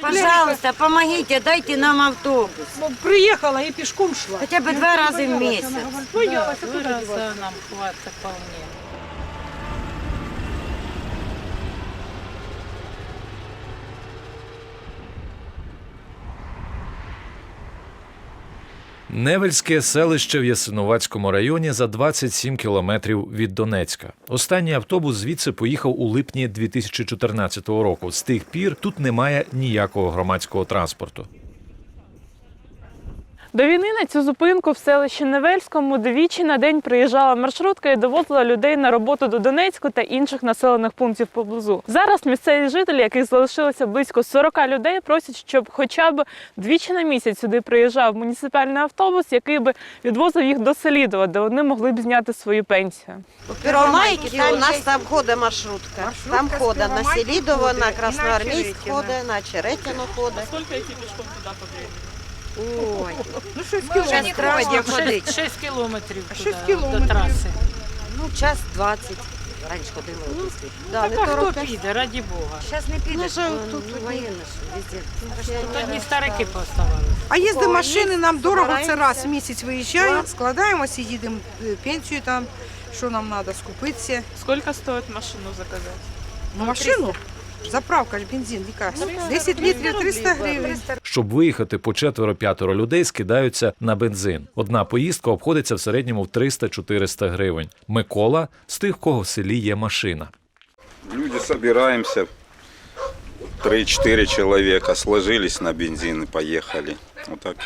Пожалуйста, помогите, дайте нам автобус. Ну, Приїхала і пішком шла. Хотя бы два раза в месяц. Два куди раза нам хватит вполне. Невельське селище в Ясиновацькому районі за 27 кілометрів від Донецька. Останній автобус звідси поїхав у липні 2014 року. З тих пір тут немає ніякого громадського транспорту. До війни на цю зупинку в селищі Невельському двічі на день приїжджала маршрутка і довозила людей на роботу до Донецьку та інших населених пунктів поблизу. Зараз місцеві жителі, яких залишилося близько 40 людей, просять, щоб хоча б двічі на місяць сюди приїжджав муніципальний автобус, який би відвозив їх до Селідова, де вони могли б зняти свою пенсію. Первомайки, у нас там ходить маршрутка. Там ходить на Селідово, на Красноармійськ ходить, на Черетіно ходить. Скільки йти пішком туди по Ой, Ну, 6 Сейчас кілометрів. страшно ходить. 6, 6 километрів Шесть туди, кілометрів. до траси. Ну, час 20. Раніше ходили. Ну, да, не Так, а хто 45. піде, раді Бога. Зараз не підеш, Ну, тут ну, тоді? ж везде. Тут одні старики поставали. А їздить О, машини, нам дорого це раз в місяць виїжджаємо, складаємося, їдемо е, пенсію там, що нам треба, скупитися. Скільки стоїть машину заказати? Ну, машину, заправка ж бензин, яка? 10 літрів 300 гривень. Щоб виїхати по четверо-п'ятеро людей, скидаються на бензин. Одна поїздка обходиться в середньому в 300-400 гривень. Микола з тих, в кого в селі є машина. Люди собираемся, 3-4 человека, сложились на бензин и поехали. Вот так.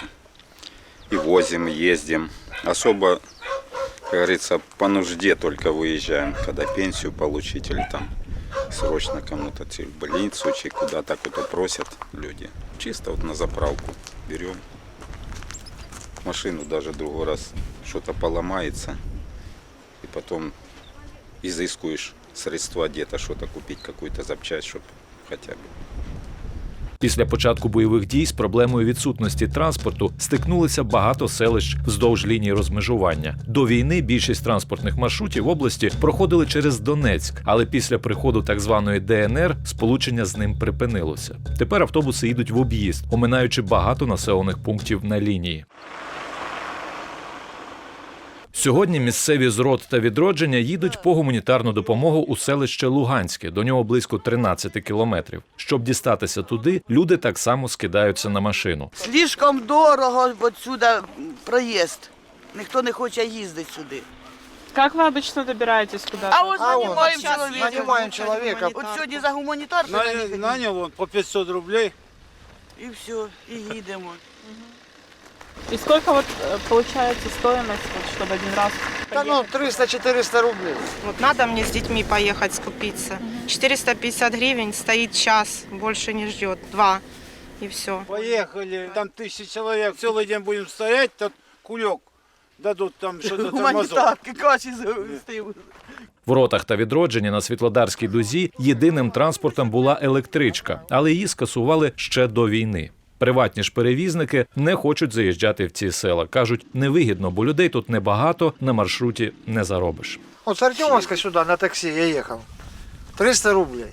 И возим, и ездим. Особо, как говорится, по нужде только выезжаем, когда пенсию получить или там срочно кому-то в больницу, чи куда-то кто-то просят люди. Чисто вот на заправку берем. Машину даже другой раз что-то поломается. И потом изыскуешь средства где-то, что-то купить, какую-то запчасть, чтобы хотя бы. Після початку бойових дій з проблемою відсутності транспорту стикнулися багато селищ вздовж лінії розмежування. До війни більшість транспортних маршрутів в області проходили через Донецьк, але після приходу так званої ДНР сполучення з ним припинилося. Тепер автобуси їдуть в об'їзд, оминаючи багато населених пунктів на лінії. Сьогодні місцеві з рот та відродження їдуть по гуманітарну допомогу у селище Луганське. До нього близько 13 кілометрів. Щоб дістатися туди, люди так само скидаються на машину. Слишком дорого отсюда проїзд. Ніхто не хоче їздити сюди. Як ви обычно добираєтесь куди? А ось нанімаємо чоловіка. Нанимаем человека. От сьогодні за гуманітарку На- Нанял он по 500 рублей. і все, і їдемо. І скільки вот, е, получається стоїмость, вот, щоб один раз Да ну 300-400 рублей. Вот надо мне с детьми поехать скупиться. 450 гривен стоит час, больше не ждет. Два. И все. Поехали, там тысячи человек, целый день будем стоять, тут кулек дадут там что-то тормозок. Гуманітарки, каші стоїмо. В ротах та відродженні на Світлодарській дузі єдиним транспортом була електричка, але її скасували ще до війни. Приватні ж перевізники не хочуть заїжджати в ці села. кажуть, невигідно, бо людей тут небагато, на маршруті не заробиш. Вот с Артемовска сюда на такси я ехал. 300 рублей.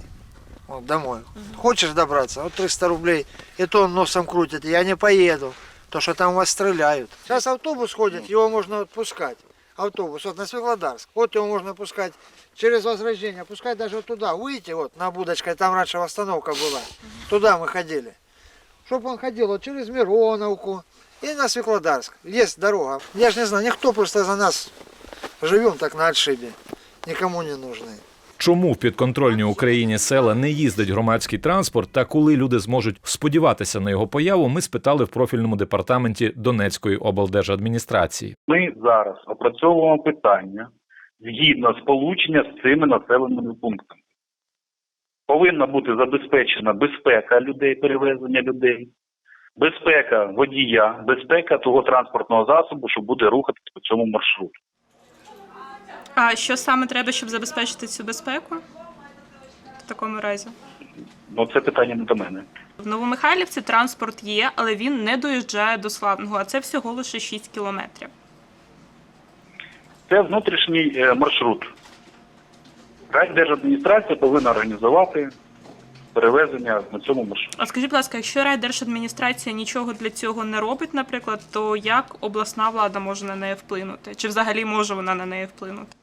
Вот домой. Хочешь добраться? Вот 300 рублей. И то он носом крутит. Я не поеду. То, что там вас стреляют. Сейчас автобус ходит, его можно отпускать. Автобус, вот на Светлодарск. Вот его можно пускать через возрождение. Пускай даже вот туда. Выйти вот на будочкой, там раньше остановка была. Туда мы ходили. Чтобы он ходил вот через Мироновку и на Светлодарск. Есть дорога. Я же не знаю, никто просто за нас живем так на отшибе. Никому не нужны. Чому в підконтрольній Україні села не їздить громадський транспорт, та коли люди зможуть сподіватися на його появу, ми спитали в профільному департаменті Донецької облдержадміністрації. Ми зараз опрацьовуємо питання згідно сполучення з цими населеними пунктами. Повинна бути забезпечена безпека людей, перевезення людей, безпека водія, безпека того транспортного засобу, що буде рухатися по цьому маршруту. А що саме треба, щоб забезпечити цю безпеку? В такому разі. Ну, це питання не до мене. В Новомихайлівці транспорт є, але він не доїжджає до Славного, а це всього лише 6 кілометрів. Це внутрішній е, маршрут. Райдержадміністрація повинна організувати перевезення на цьому маршруті. А скажіть, будь ласка, якщо райдержадміністрація нічого для цього не робить, наприклад, то як обласна влада може на неї вплинути? Чи взагалі може вона на неї вплинути?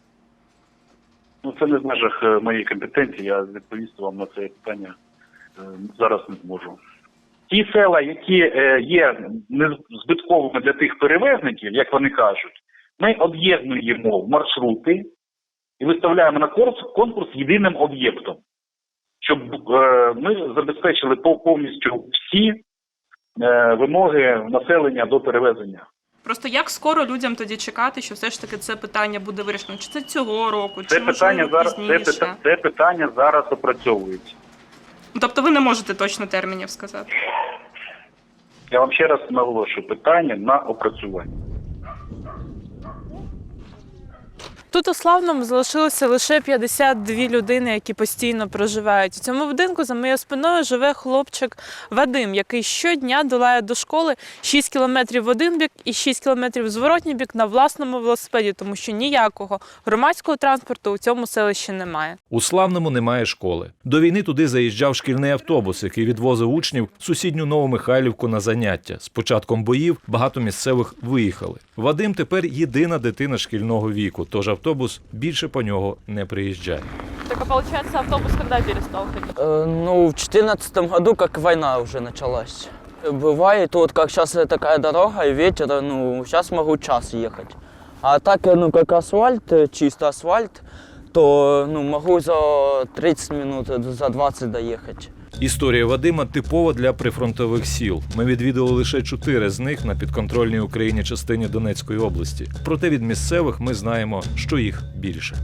Ну це не в межах е, моєї компетенції. Я відповісти вам на це питання е, зараз не зможу. Ті села, які е, є незбитковими для тих перевезників, як вони кажуть, ми об'єднуємо маршрути і виставляємо на конкурс, конкурс єдиним об'єктом, щоб е, ми забезпечили повністю всі е, вимоги населення до перевезення. Просто як скоро людям тоді чекати, що все ж таки це питання буде вирішено? Чи це цього року, Це чи питання зараз. Це, пізніше? це питання зараз опрацьовується. Ну, Тобто ви не можете точно термінів сказати. Я вам ще раз наголошую питання на опрацювання. Тут у Славному залишилося лише 52 людини, які постійно проживають. У цьому будинку за моєю спиною живе хлопчик Вадим, який щодня долає до школи 6 кілометрів в один бік і 6 кілометрів в зворотній бік на власному велосипеді, тому що ніякого громадського транспорту у цьому селищі немає. У славному немає школи. До війни туди заїжджав шкільний автобус, який відвозив учнів в сусідню Новомихайлівку на заняття. З початком боїв багато місцевих виїхали. Вадим тепер єдина дитина шкільного віку, тож автобус більше по нього не приїжджає. Так, а виходить, автобус коли перестав ходити? Э, Ну, в 2014 году, как война уже началась. Бывает, вот как сейчас такая дорога и ветер, ну, сейчас могу час ехать. А так, э, ну, как асфальт, э, чисто асфальт, то, ну, могу за 30 минут, э, за 20 доехать. Історія Вадима типова для прифронтових сіл. Ми відвідали лише чотири з них на підконтрольній Україні частині Донецької області. Проте від місцевих ми знаємо, що їх більше.